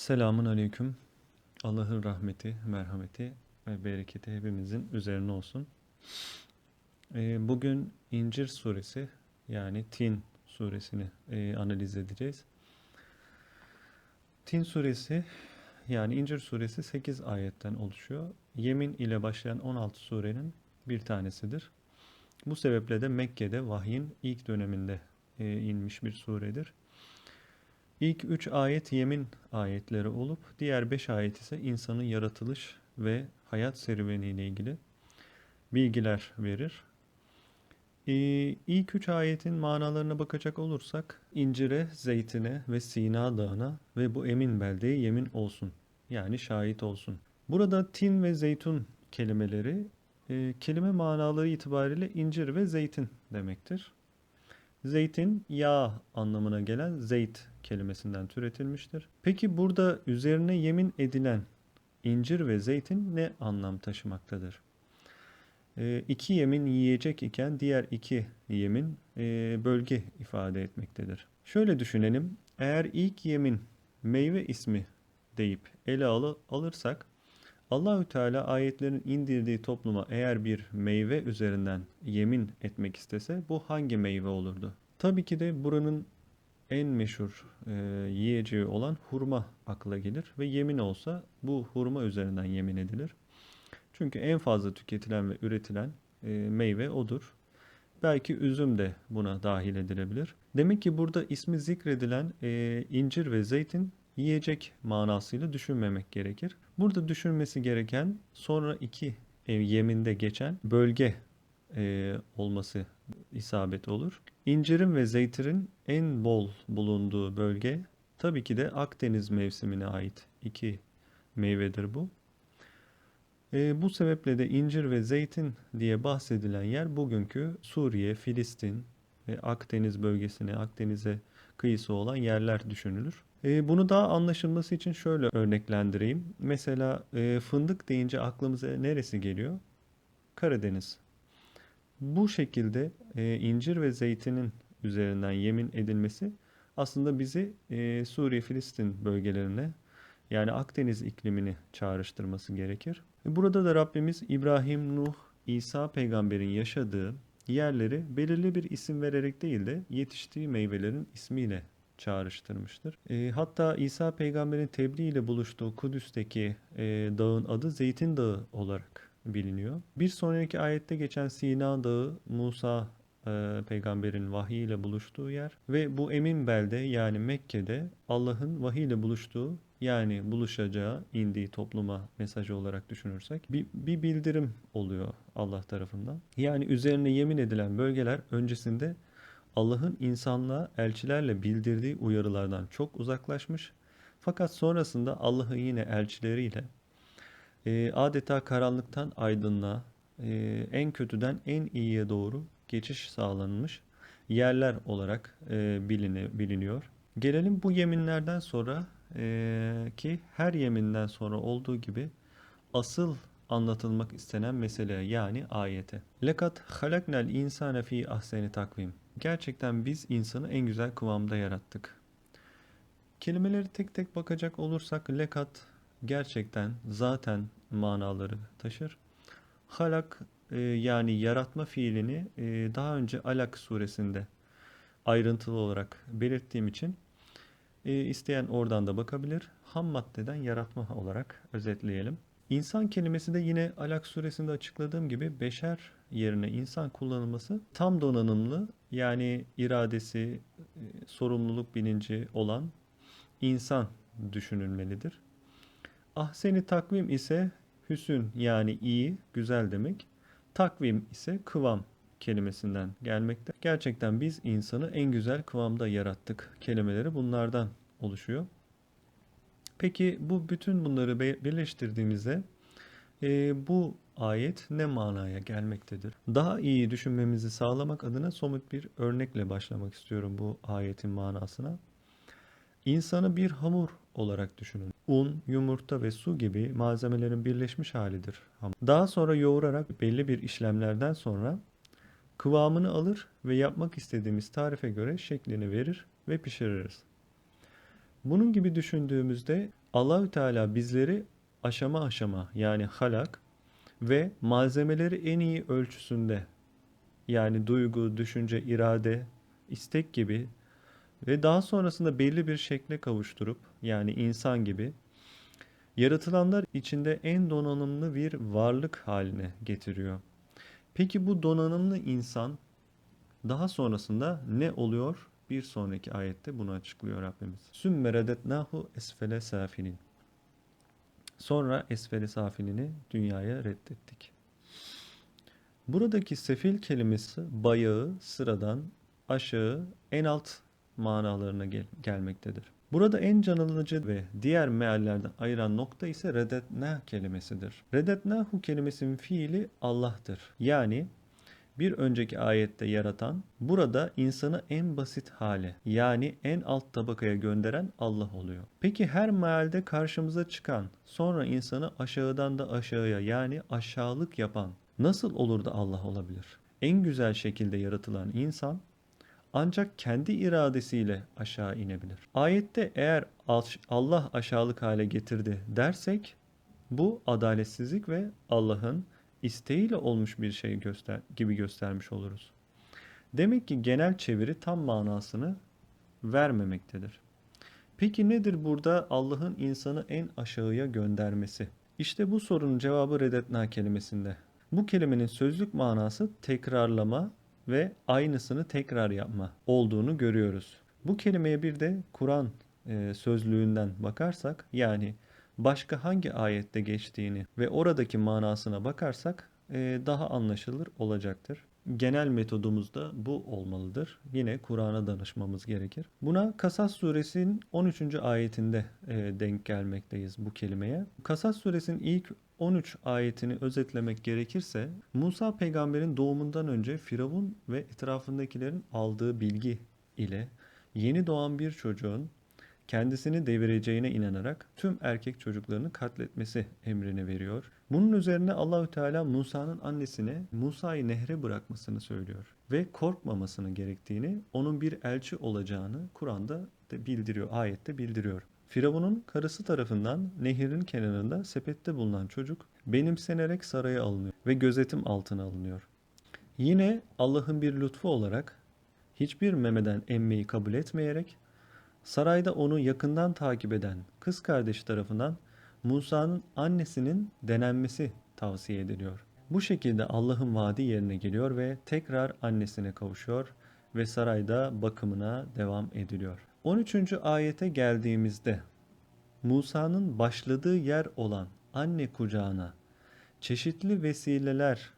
Selamun aleyküm. Allah'ın rahmeti, merhameti ve bereketi hepimizin üzerine olsun. Ee, bugün İncir suresi yani Tin suresini e, analiz edeceğiz. Tin suresi yani İncir suresi 8 ayetten oluşuyor. Yemin ile başlayan 16 surenin bir tanesidir. Bu sebeple de Mekke'de vahyin ilk döneminde e, inmiş bir suredir. İlk üç ayet yemin ayetleri olup diğer beş ayet ise insanın yaratılış ve hayat serüveniyle ilgili bilgiler verir. Ee, ilk üç ayetin manalarına bakacak olursak incire, zeytine ve Sina dağına ve bu emin beldeye yemin olsun. Yani şahit olsun. Burada tin ve zeytun kelimeleri e, kelime manaları itibariyle incir ve zeytin demektir. Zeytin yağ anlamına gelen zeyt kelimesinden türetilmiştir. Peki burada üzerine yemin edilen incir ve zeytin ne anlam taşımaktadır? E, iki yemin yiyecek iken diğer iki yemin e, bölge ifade etmektedir. Şöyle düşünelim. Eğer ilk yemin meyve ismi deyip ele alı, alırsak Allahü Teala ayetlerin indirdiği topluma eğer bir meyve üzerinden yemin etmek istese bu hangi meyve olurdu? Tabii ki de buranın en meşhur e, yiyeceği olan hurma akla gelir ve yemin olsa bu hurma üzerinden yemin edilir. Çünkü en fazla tüketilen ve üretilen e, meyve odur. Belki üzüm de buna dahil edilebilir. Demek ki burada ismi zikredilen e, incir ve zeytin yiyecek manasıyla düşünmemek gerekir. Burada düşünmesi gereken sonra iki e, yeminde geçen bölge e, olması isabet olur. İncirin ve zeytirin en bol bulunduğu bölge tabii ki de Akdeniz mevsimine ait iki meyvedir bu. E, bu sebeple de incir ve zeytin diye bahsedilen yer bugünkü Suriye, Filistin ve Akdeniz bölgesine, Akdeniz'e kıyısı olan yerler düşünülür. E, bunu daha anlaşılması için şöyle örneklendireyim. Mesela e, fındık deyince aklımıza neresi geliyor? Karadeniz. Bu şekilde e, incir ve zeytinin üzerinden yemin edilmesi aslında bizi e, Suriye-Filistin bölgelerine yani Akdeniz iklimini çağrıştırması gerekir. Burada da Rabbimiz İbrahim, Nuh, İsa peygamberin yaşadığı yerleri belirli bir isim vererek değil de yetiştiği meyvelerin ismiyle çağrıştırmıştır. E, hatta İsa peygamberin tebliğ ile buluştuğu Kudüs'teki e, dağın adı Zeytin Dağı olarak biliniyor. Bir sonraki ayette geçen Sina Dağı Musa e, peygamberin vahiy ile buluştuğu yer ve bu emin belde yani Mekke'de Allah'ın vahiy ile buluştuğu yani buluşacağı indiği topluma mesajı olarak düşünürsek bir, bir bildirim oluyor Allah tarafından. Yani üzerine yemin edilen bölgeler öncesinde Allah'ın insanlığa elçilerle bildirdiği uyarılardan çok uzaklaşmış. Fakat sonrasında Allah'ın yine elçileriyle e, adeta karanlıktan aydınlığa, e, en kötüden en iyiye doğru geçiş sağlanmış yerler olarak e, biline, biliniyor. Gelelim bu yeminlerden sonra e, ki her yeminden sonra olduğu gibi asıl anlatılmak istenen meseleye yani ayete. Lekat halaknal insane fi ahseni takvim. Gerçekten biz insanı en güzel kıvamda yarattık. Kelimeleri tek tek bakacak olursak lekat gerçekten zaten manaları taşır. Halak e, yani yaratma fiilini e, daha önce Alak suresinde ayrıntılı olarak belirttiğim için e, isteyen oradan da bakabilir. Ham maddeden yaratma olarak özetleyelim. İnsan kelimesi de yine Alak suresinde açıkladığım gibi beşer yerine insan kullanılması tam donanımlı yani iradesi, e, sorumluluk bilinci olan insan düşünülmelidir. Ahseni takvim ise hüsün yani iyi, güzel demek. Takvim ise kıvam kelimesinden gelmekte. Gerçekten biz insanı en güzel kıvamda yarattık kelimeleri bunlardan oluşuyor. Peki bu bütün bunları birleştirdiğimizde e, bu ayet ne manaya gelmektedir? Daha iyi düşünmemizi sağlamak adına somut bir örnekle başlamak istiyorum bu ayetin manasına. İnsanı bir hamur olarak düşünün. Un, yumurta ve su gibi malzemelerin birleşmiş halidir. Daha sonra yoğurarak belli bir işlemlerden sonra kıvamını alır ve yapmak istediğimiz tarife göre şeklini verir ve pişiririz. Bunun gibi düşündüğümüzde Allahü Teala bizleri aşama aşama yani halak ve malzemeleri en iyi ölçüsünde yani duygu, düşünce, irade, istek gibi ve daha sonrasında belli bir şekle kavuşturup yani insan gibi yaratılanlar içinde en donanımlı bir varlık haline getiriyor. Peki bu donanımlı insan daha sonrasında ne oluyor? Bir sonraki ayette bunu açıklıyor Rabbimiz. Sümme redetnahu esfele safilin. Sonra esfele safilini dünyaya reddettik. Buradaki sefil kelimesi bayağı, sıradan, aşağı, en alt manalarına gel gelmektedir. Burada en canlıcı ve diğer meallerden ayıran nokta ise redetnah kelimesidir. Redetnahu kelimesinin fiili Allah'tır. Yani bir önceki ayette yaratan, burada insanı en basit hale yani en alt tabakaya gönderen Allah oluyor. Peki her mealde karşımıza çıkan, sonra insanı aşağıdan da aşağıya yani aşağılık yapan nasıl olur da Allah olabilir? En güzel şekilde yaratılan insan ancak kendi iradesiyle aşağı inebilir. Ayette eğer Allah aşağılık hale getirdi dersek bu adaletsizlik ve Allah'ın isteğiyle olmuş bir şey göster gibi göstermiş oluruz. Demek ki genel çeviri tam manasını vermemektedir. Peki nedir burada Allah'ın insanı en aşağıya göndermesi? İşte bu sorunun cevabı redetna kelimesinde. Bu kelimenin sözlük manası tekrarlama ve aynısını tekrar yapma olduğunu görüyoruz. Bu kelimeye bir de Kur'an e, sözlüğünden bakarsak yani başka hangi ayette geçtiğini ve oradaki manasına bakarsak e, daha anlaşılır olacaktır. Genel metodumuz da bu olmalıdır. Yine Kur'an'a danışmamız gerekir. Buna Kasas suresinin 13. ayetinde e, denk gelmekteyiz bu kelimeye. Kasas suresinin ilk 13 ayetini özetlemek gerekirse Musa peygamberin doğumundan önce Firavun ve etrafındakilerin aldığı bilgi ile yeni doğan bir çocuğun kendisini devireceğine inanarak tüm erkek çocuklarını katletmesi emrini veriyor. Bunun üzerine Allahü Teala Musa'nın annesine Musa'yı nehre bırakmasını söylüyor ve korkmamasını gerektiğini, onun bir elçi olacağını Kur'an'da bildiriyor, ayette bildiriyor. Firavun'un karısı tarafından nehrin kenarında sepette bulunan çocuk benimsenerek saraya alınıyor ve gözetim altına alınıyor. Yine Allah'ın bir lütfu olarak hiçbir memeden emmeyi kabul etmeyerek sarayda onu yakından takip eden kız kardeşi tarafından Musa'nın annesinin denenmesi tavsiye ediliyor. Bu şekilde Allah'ın vaadi yerine geliyor ve tekrar annesine kavuşuyor ve sarayda bakımına devam ediliyor. 13. ayete geldiğimizde Musa'nın başladığı yer olan anne kucağına çeşitli vesileler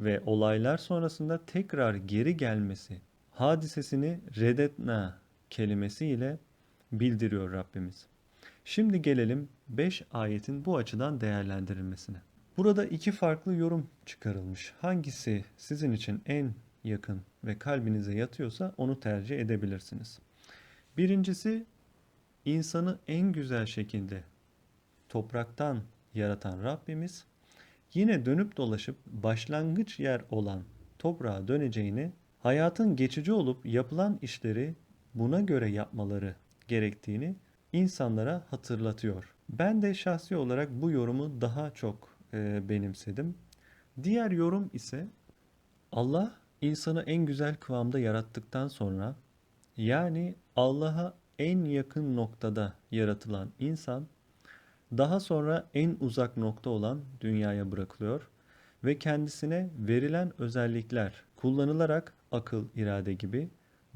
ve olaylar sonrasında tekrar geri gelmesi hadisesini redetna kelimesiyle bildiriyor Rabbimiz. Şimdi gelelim 5 ayetin bu açıdan değerlendirilmesine. Burada iki farklı yorum çıkarılmış. Hangisi sizin için en yakın ve kalbinize yatıyorsa onu tercih edebilirsiniz. Birincisi insanı en güzel şekilde topraktan yaratan Rabbimiz yine dönüp dolaşıp başlangıç yer olan toprağa döneceğini, hayatın geçici olup yapılan işleri buna göre yapmaları gerektiğini insanlara hatırlatıyor. Ben de şahsi olarak bu yorumu daha çok e, benimsedim. Diğer yorum ise Allah insanı en güzel kıvamda yarattıktan sonra yani Allah'a en yakın noktada yaratılan insan daha sonra en uzak nokta olan dünyaya bırakılıyor ve kendisine verilen özellikler kullanılarak akıl, irade gibi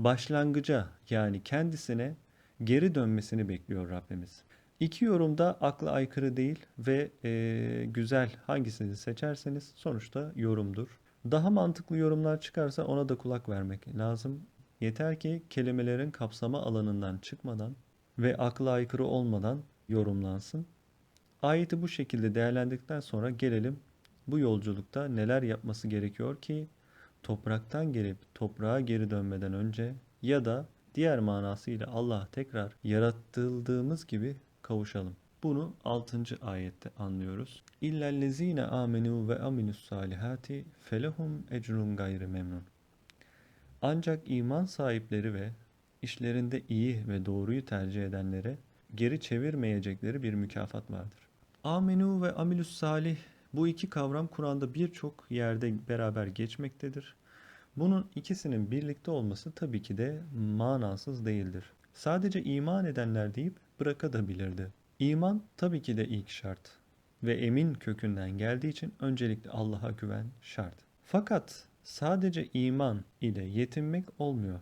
başlangıca yani kendisine geri dönmesini bekliyor Rabbimiz. İki yorum da akla aykırı değil ve e, güzel hangisini seçerseniz sonuçta yorumdur. Daha mantıklı yorumlar çıkarsa ona da kulak vermek lazım. Yeter ki kelimelerin kapsama alanından çıkmadan ve akla aykırı olmadan yorumlansın. Ayeti bu şekilde değerlendirdikten sonra gelelim bu yolculukta neler yapması gerekiyor ki topraktan gelip toprağa geri dönmeden önce ya da diğer manasıyla Allah tekrar yaratıldığımız gibi kavuşalım. Bunu 6. ayette anlıyoruz. İllellezine amenu ve aminus salihati felehum ecrun gayri memnun. Ancak iman sahipleri ve işlerinde iyi ve doğruyu tercih edenlere geri çevirmeyecekleri bir mükafat vardır. Amenu ve amilus salih bu iki kavram Kur'an'da birçok yerde beraber geçmektedir. Bunun ikisinin birlikte olması tabii ki de manasız değildir. Sadece iman edenler deyip bırakabilirdi. İman tabii ki de ilk şart ve emin kökünden geldiği için öncelikle Allah'a güven şart. Fakat sadece iman ile yetinmek olmuyor.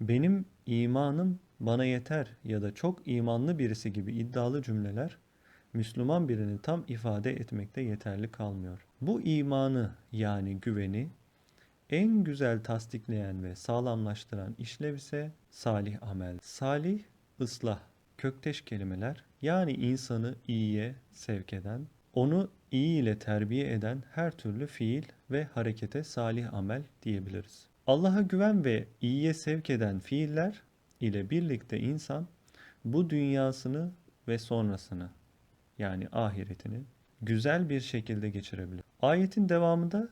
Benim imanım bana yeter ya da çok imanlı birisi gibi iddialı cümleler Müslüman birini tam ifade etmekte yeterli kalmıyor. Bu imanı yani güveni en güzel tasdikleyen ve sağlamlaştıran işlev ise salih amel. Salih, ıslah, kökteş kelimeler yani insanı iyiye sevk eden, onu iyi ile terbiye eden her türlü fiil ve harekete salih amel diyebiliriz. Allah'a güven ve iyiye sevk eden fiiller ile birlikte insan bu dünyasını ve sonrasını yani ahiretini güzel bir şekilde geçirebilir. Ayetin devamında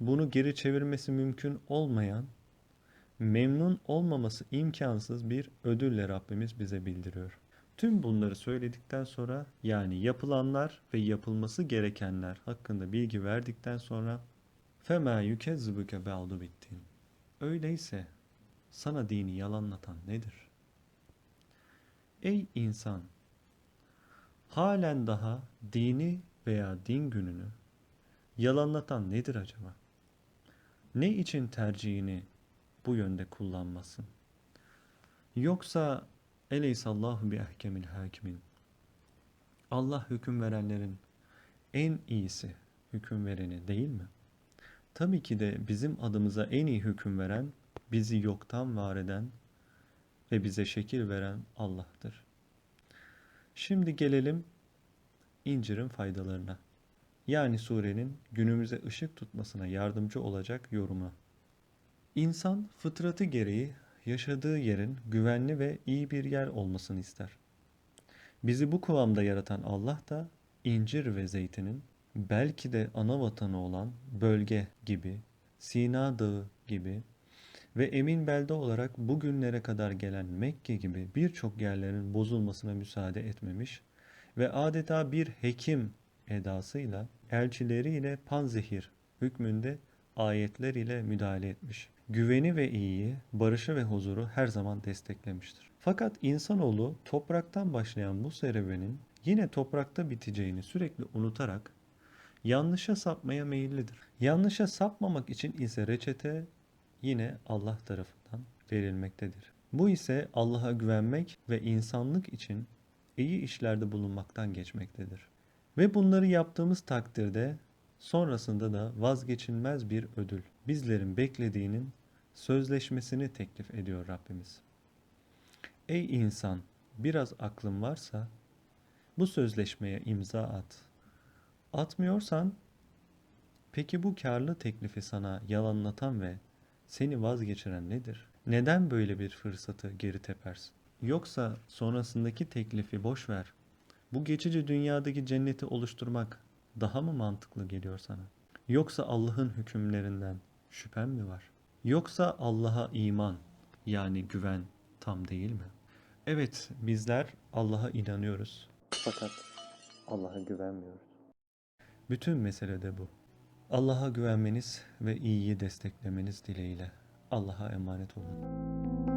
bunu geri çevirmesi mümkün olmayan, memnun olmaması imkansız bir ödülle Rabbimiz bize bildiriyor. Tüm bunları söyledikten sonra yani yapılanlar ve yapılması gerekenler hakkında bilgi verdikten sonra Fema yükezbüke ba'du bittin. Öyleyse sana dini yalanlatan nedir? Ey insan Halen daha dini veya din gününü yalanlatan nedir acaba? Ne için tercihini bu yönde kullanmasın? Yoksa eleysallahu bi ehkemil hakimin. Allah hüküm verenlerin en iyisi hüküm vereni değil mi? Tabii ki de bizim adımıza en iyi hüküm veren, bizi yoktan var eden ve bize şekil veren Allah'tır. Şimdi gelelim incirin faydalarına. Yani surenin günümüze ışık tutmasına yardımcı olacak yorumu. İnsan fıtratı gereği yaşadığı yerin güvenli ve iyi bir yer olmasını ister. Bizi bu kıvamda yaratan Allah da incir ve zeytinin belki de ana vatanı olan bölge gibi, Sina Dağı gibi ve emin belde olarak bugünlere kadar gelen Mekke gibi birçok yerlerin bozulmasına müsaade etmemiş ve adeta bir hekim edasıyla elçileriyle panzehir hükmünde ayetler ile müdahale etmiş. Güveni ve iyiyi, barışı ve huzuru her zaman desteklemiştir. Fakat insanoğlu topraktan başlayan bu serüvenin yine toprakta biteceğini sürekli unutarak yanlışa sapmaya meyillidir. Yanlışa sapmamak için ise reçete yine Allah tarafından verilmektedir. Bu ise Allah'a güvenmek ve insanlık için iyi işlerde bulunmaktan geçmektedir. Ve bunları yaptığımız takdirde sonrasında da vazgeçilmez bir ödül, bizlerin beklediğinin sözleşmesini teklif ediyor Rabbimiz. Ey insan, biraz aklın varsa bu sözleşmeye imza at. Atmıyorsan peki bu karlı teklifi sana yalanlatan ve seni vazgeçiren nedir? Neden böyle bir fırsatı geri tepersin? Yoksa sonrasındaki teklifi boş ver. Bu geçici dünyadaki cenneti oluşturmak daha mı mantıklı geliyor sana? Yoksa Allah'ın hükümlerinden şüphen mi var? Yoksa Allah'a iman yani güven tam değil mi? Evet bizler Allah'a inanıyoruz. Fakat Allah'a güvenmiyoruz. Bütün mesele de bu. Allah'a güvenmeniz ve iyiyi desteklemeniz dileğiyle. Allah'a emanet olun.